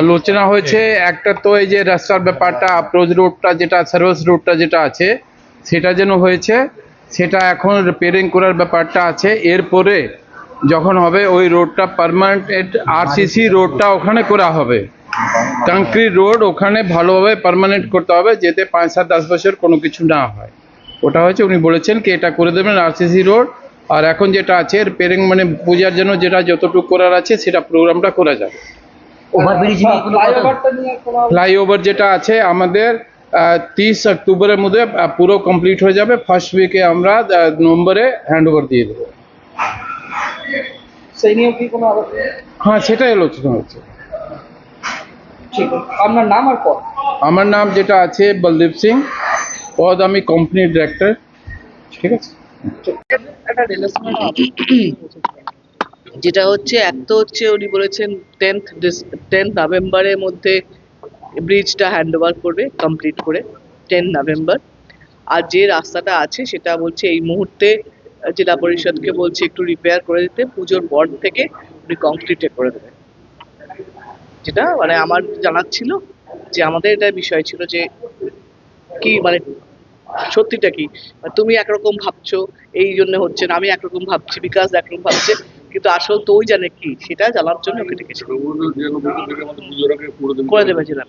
আলোচনা হয়েছে একটা তো এই যে রাস্তার ব্যাপারটা অ্যাপ্রোচ রোডটা যেটা সার্ভিস রোডটা যেটা আছে সেটা যেন হয়েছে সেটা এখন রিপেয়ারিং করার ব্যাপারটা আছে। এরপরে যখন হবে ওই রোডটা পারমানেন্ট আরসিসি রোডটা ওখানে করা হবে। কংক্রিট রোড ওখানে ভালোভাবে পার্মানেন্ট করতে হবে যেতে পাঁচ সাত দশ বছর কোনো কিছু না হয়। ওটা হয়েছে উনি বলেছেন কি এটা করে দেবেন আরসিসি রোড আর এখন যেটা আছে রিপেয়ারিং মানে পূজার জন্য যেটা যতটুকু করার আছে সেটা প্রোগ্রামটা করা যাবে। ওভারব্রিজ নিয়ে কোনো ফ্লাইওভার যেটা আছে আমাদের তিরিশ অক্টোবরের মধ্যে পুরো কমপ্লিট হয়ে যাবে। ফার্স্ট উইকে আমরা নভেম্বরে হ্যান্ড ওভার দিয়ে দেবো। সেই নিয়েও কি কোনো হ্যাঁ সেটাই আলোচনা হচ্ছে। ঠিক আছে। আপনার নাম আর পদ? আমার নাম যেটা আছে বলদীপ সিং। পদ আমি কোম্পানির ডিরেক্টর ঠিক আছে? একটা যেটা হচ্ছে এক তো হচ্ছে উনি বলেছেন টেন্থ টেন্থ নভেম্বরের মধ্যে ব্রিজটা হ্যান্ড ওভার করবে কমপ্লিট করে টেন নভেম্বর আর যে রাস্তাটা আছে, সেটা বলছে এই মুহূর্তে জেলা পরিষদকে বলছে একটু রিপেয়ার করে দিতে, পুজোর পর থেকে উনি কংক্রিটে করে দেবে যেটা মানে আমার জানার ছিল যে আমাদের এটা বিষয় ছিল যে, কি মানে সত্যিটা কি? মানে তুমি একরকম ভাবছ, এই জন্য হচ্ছে না, আমি একরকম ভাবছি, বিকাশ একরকম ভাবছে কিন্তু আসল তো ওই জানে কি সেটা জানার জন্য ওকে ডেকেছি। করে দেবে জেলা